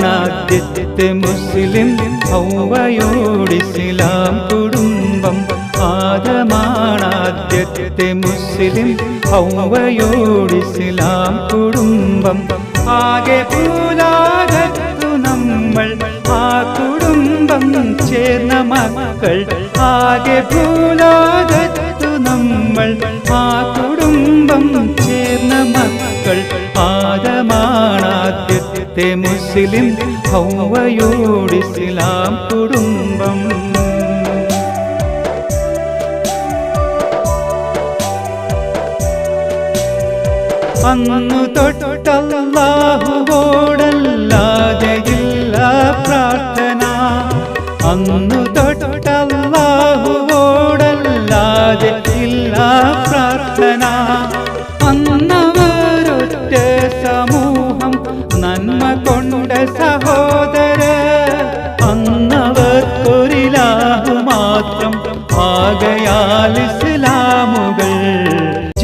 ആദ്യത്തെ മുസ്ലിം ഹൗവയോട് ഇസ്ലാം കുടുംബം. ആദ്യത്തെ മുസ്ലിം ഹൗവയോട് ഇസ്ലാം കുടുംബം. ആകെ പൂലാകത്തു നമ്മൾ ആ കുടുംബം ചേർന്ന മക്കൾ. ആകെ പൂലാകത്തു നമ്മൾ ആ കുടുംബം ചേർന്ന മക്കൾ. ആദമാണ് ആദ്യത്തെ മുസ്ലിം ഹൗവയോട് ഇസ്ലാം കുടുംബം. അന്നു ഇല്ല പ്രാർത്ഥന. അന്നു തൊട്ടല്ലാഹുവോടല്ലാതെ ഇല്ല പ്രാർത്ഥന.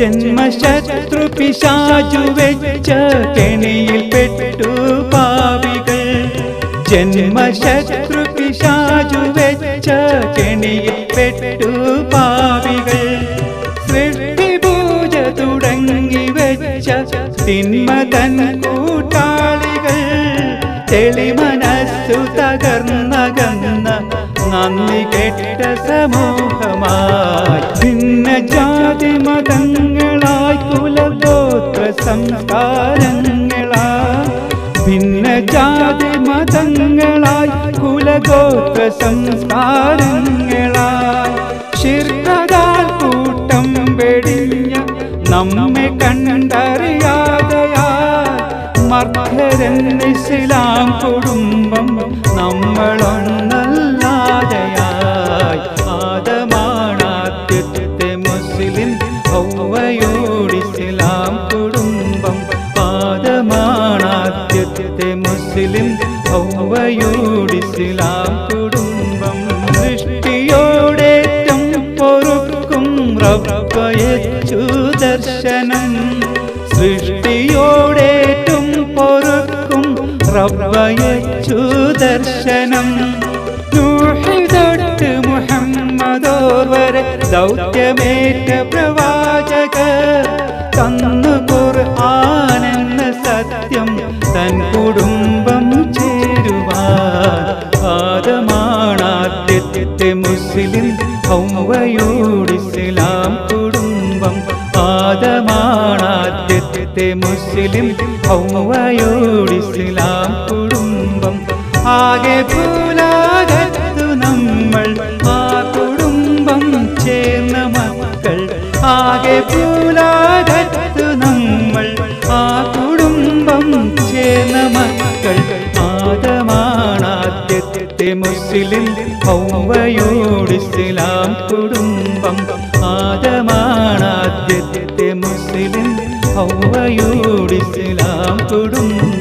ജന്മശത്രു പിശാചു വെച്ച കെണിയിൽ പെട്ടു പാവികൾ. ജന്മശത്രു പിശാചു വെച്ച കെണിയിൽ പെട്ടു പാവികൾ. സൃഷ്ടി പൂജ തുടങ്ങി വെച്ച തിന്മ തൻ കൂട്ടാളികൾ. തെളിമനസ്സു തകർന്നകന്ന നന്ദി കെട്ട സമൂഹമായി സംസ്കാരങ്ങളായി ഭിന്ന ജാതി മതങ്ങളായി കുലഗോത്ര സംസ്കാരങ്ങളായി ശിർക്കതാൽ കൂട്ടം വെടിഞ്ഞ നമ്മെ കണ്ടറിയാതെയാ. മർദ്ധരൻ ഇസ്ലാം കുടുംബം മുസ്ലിം ഹൗവയോട് ഇസ്ലാം കുടുംബം ദൃഷ്ടിയോടേറ്റം പൊറുക്കും റബ്ബയച്ചു ദർശനം സൃഷ്ടിയോടേറ്റം പൊറുക്കും റബ്ബയച്ചു ദർശനം ൂഹിതൊട്ട് മുഹമ്മദോർ വരെ ദൗത്യമേറ്റ പ്രവാചക മുസ്ലിം ഹൗവയോട് ഇസ്ലാം കുടുംബം ആദമാണാദ്യത്തെ മുസ്ലിം ഹൗവയോട് ഇസ്ലാം കുടുംബം. ആകെ മുസ്ലിം ഔവയോട് ഇസ്ലാം കുടുംബം ആദമാണ് ആദ്യത്തെ മുസ്ലിം ഔവയോട് ഇസ്ലാം കുടുംബം.